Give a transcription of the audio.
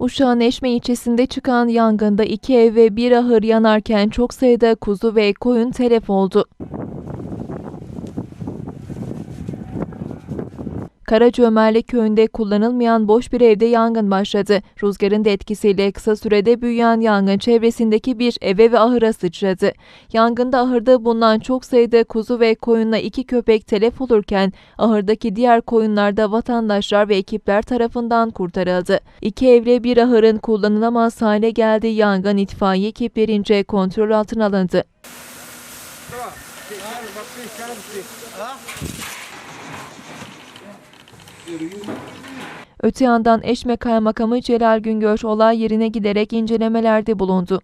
Uşak'ın Eşme ilçesinde çıkan yangında iki ev ve bir ahır yanarken çok sayıda kuzu ve koyun telef oldu. Karacaömerli köyünde kullanılmayan boş bir evde yangın başladı. Rüzgarın da etkisiyle kısa sürede büyüyen yangın çevresindeki bir eve ve ahıra sıçradı. Yangında ahırda bulunan çok sayıda kuzu ve koyunla iki köpek telef olurken ahırdaki diğer koyunlar da vatandaşlar ve ekipler tarafından kurtarıldı. İki evle bir ahırın kullanılamaz hale geldiği yangın itfaiye ekiplerince kontrol altına alındı. Öte yandan Eşme Kaymakamı Celal Güngör olay yerine giderek incelemelerde bulundu.